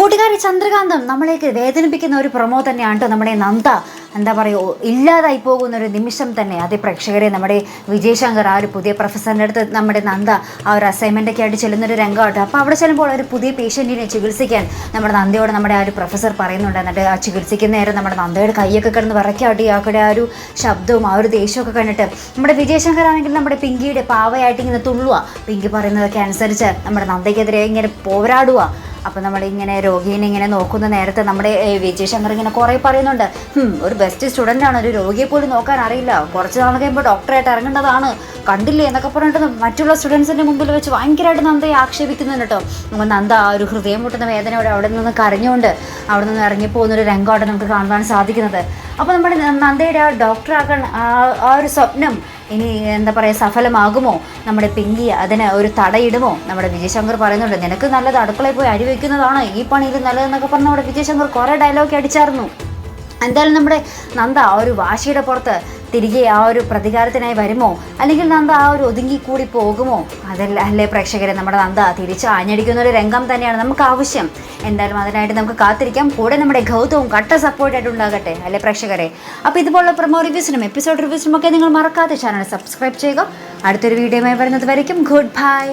കൂട്ടുകാരി ചന്ദ്രകാന്തം നമ്മളേക്ക് വേദനിപ്പിക്കുന്ന ഒരു പ്രമോ തന്നെയാണ് കേട്ടോ നമ്മുടെ നന്ദ. എന്താ പറയുക ഇല്ലാതായി പോകുന്ന ഒരു നിമിഷം തന്നെ. അതേ പ്രേക്ഷകരെ നമ്മുടെ വിജയ് ശങ്കർ ആ ഒരു പുതിയ പ്രൊഫസറിന്റെ അടുത്ത് നമ്മുടെ നന്ദ ആ ഒരു അസൈൻമെന്റ് ഒക്കെ ആയിട്ട് ചെല്ലുന്നൊരു രംഗമാട്ടോ. അപ്പോൾ അവിടെ ചെല്ലുമ്പോൾ ഒരു പുതിയ പേഷ്യന്റിനെ ചികിത്സിക്കാൻ നമ്മുടെ നന്ദയോട് നമ്മുടെ ആ ഒരു പ്രൊഫസർ പറയുന്നുണ്ട്. എന്നിട്ട് ആ ചികിത്സിക്കുന്ന നേരം നമ്മുടെ നന്ദയുടെ കൈയൊക്കെ കിടന്ന് വിറക്കാട്ടി ആക്കടെ ആ ഒരു ശബ്ദവും ആ ഒരു ദേഷ്യമൊക്കെ കണ്ടിട്ട് നമ്മുടെ വിജയശങ്കർ ആണെങ്കിൽ നമ്മുടെ പിങ്കിയുടെ പാവയായിട്ട് ഇങ്ങനെ തുള്ളുക പിങ്കി പറയുന്നതൊക്കെ അനുസരിച്ച് നമ്മുടെ നന്ദയ്ക്കെതിരെ ഇങ്ങനെ പോരാടുക അപ്പോൾ നമ്മളിങ്ങനെ രോഗീനെ ഇങ്ങനെ നോക്കുന്ന നേരത്തെ നമ്മുടെ വിജയ് ശങ്കർ ഇങ്ങനെ കുറേ പറയുന്നുണ്ട്. ഒരു ബെസ്റ്റ് സ്റ്റുഡന്റ് ആണ്. ഒരു രോഗിയെ പോലും നോക്കാൻ അറിയില്ല. കുറച്ച് നാൾ കഴിയുമ്പോൾ ഡോക്ടറായിട്ട് ഇറങ്ങേണ്ടതാണ്. കണ്ടില്ലേ? എന്നൊക്കെ പറഞ്ഞിട്ട് മറ്റുള്ള സ്റ്റുഡൻസിന്റെ മുമ്പിൽ വെച്ച് ഭയങ്കരമായിട്ട് നന്ദയെ ആക്ഷേപിക്കുന്നുണ്ട് കേട്ടോ അപ്പോൾ നന്ദ ആ ഒരു ഹൃദയം മുട്ടുന്ന വേദനയോടെ അവിടെ നിന്ന് കരഞ്ഞുകൊണ്ട് അവിടെ നിന്ന് ഇറങ്ങിപ്പോകുന്ന ഒരു രംഗമാണ് നമുക്ക് കാണുവാൻ സാധിക്കുന്നത്. അപ്പോൾ നമ്മുടെ നന്ദയുടെ ആ ഡോക്ടറാകാൻ ആ ആ ഒരു സ്വപ്നം ഇനി എന്താ പറയുക സഫലമാകുമോ? നമ്മുടെ പിങ്കി അതിന് ഒരു തടയിടുമോ? നമ്മുടെ വിജയശങ്കർ പറയുന്നുണ്ട് നിനക്ക് നല്ലത് അടുക്കളയിൽ പോയി അരി വയ്ക്കുന്നതാണ്. ഈ പണിയിൽ നല്ലതെന്നൊക്കെ പറഞ്ഞ് നമ്മുടെ വിജയശങ്കർ കുറേ ഡയലോഗ് അടിച്ചായിരുന്നു. എന്തായാലും നമ്മുടെ നന്ദ ആ ഒരു വാശിയുടെ പുറത്ത് തിരികെ ആ ഒരു പ്രതികാരത്തിനായി വരുമോ? അല്ലെങ്കിൽ നന്ദ ആ ഒരു ഒതുങ്ങിക്കൂടി പോകുമോ? അതല്ല അല്ലേ പ്രേക്ഷകരെ നമ്മുടെ നന്ദ തിരിച്ച് ആഞ്ഞടിക്കുന്ന ഒരു രംഗം തന്നെയാണ് നമുക്ക് ആവശ്യം. എന്തായാലും അതിനായിട്ട് നമുക്ക് കാത്തിരിക്കാം. കൂടെ നമ്മുടെ ഗൗതവും കട്ട സപ്പോർട്ടായിട്ട് ഉണ്ടാകട്ടെ അല്ലേ പ്രേക്ഷകരെ? അപ്പോൾ ഇതുപോലുള്ള പ്രൊമോ റിവ്യൂസിനും എപ്പിസോഡ് റിവ്യൂസിനും ഒക്കെ നിങ്ങൾ മറക്കാതെ ചാനൽ സബ്സ്ക്രൈബ് ചെയ്യുക. അടുത്തൊരു വീഡിയോയുമായി വരുന്നത് വരയ്ക്കും. Good bye